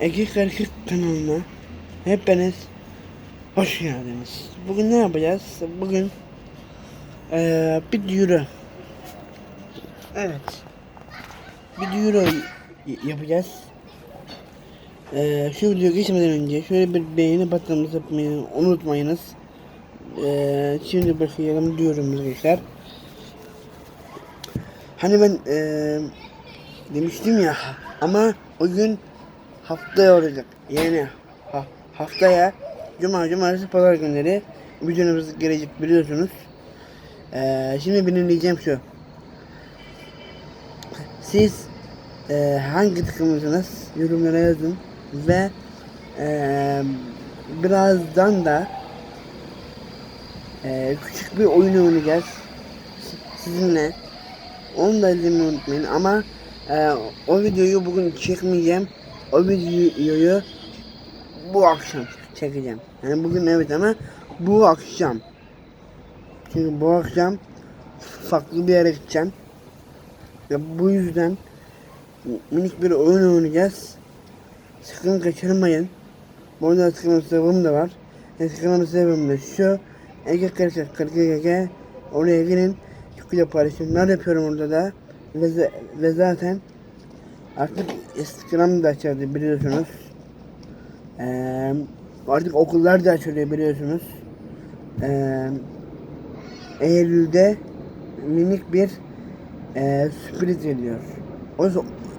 Ege Karışık kanalına hepiniz hoş geldiniz. Bugün ne yapacağız? Bugün eee bir euro. Evet. Bir y- yapacağız. Eee şu videoya geçmeden önce şöyle bir beğeni butonumuzu yapmayı unutmayınız. Eee şimdi başlayalım diyorum arkadaşlar. Hani ben eee demiştim ya ama o gün haftaya olacak. Yani ha, haftaya cuma, cumartesi, pazar günleri videomuz gelecek biliyorsunuz. Ee, şimdi benim diyeceğim şu. Siz e, hangi takımlısınız yorumlara yazın ve e, birazdan da e, küçük bir oyun oynayacağız sizinle. Onu da izlemeyi unutmayın ama e, o videoyu bugün çekmeyeceğim. O videoyu bu akşam çekeceğim. Yani bugün evet ama bu akşam. Çünkü bu akşam farklı bir yere gideceğim. Ve bu yüzden minik bir oyun oynayacağız. Sakın kaçırmayın. Bu arada tıklama sebebim de var. Tıklama sebebim de şu. Ege Karışık 40 Ege. Oraya girin. Çok paylaşımlar yapıyorum orada da. Ve, ve zaten artık Instagram da açıldı biliyorsunuz. Ee, artık okullar da açılıyor biliyorsunuz. Ee, Eylül'de minik bir e, sürpriz geliyor. O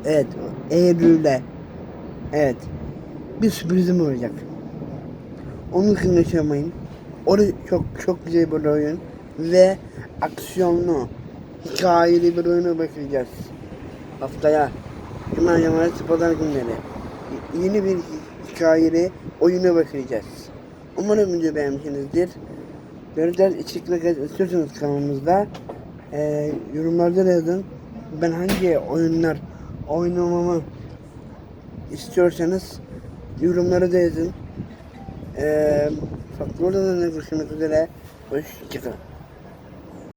evet Eylül'de evet bir sürprizim olacak. Onun için yaşamayın. O da çok çok güzel bir oyun ve aksiyonlu hikayeli bir oyunu bakacağız haftaya. Cuma cumartesi pazar günleri. Yeni bir hikayeli oyuna bakacağız. Umarım video beğenmişsinizdir. Göreceğiz içerikler istiyorsanız kanalımızda eee yorumlarda da yazın. Ben hangi oyunlar oynamamı istiyorsanız yorumlara da yazın. Eee farklı oradan görüşmek üzere. Hoşçakalın.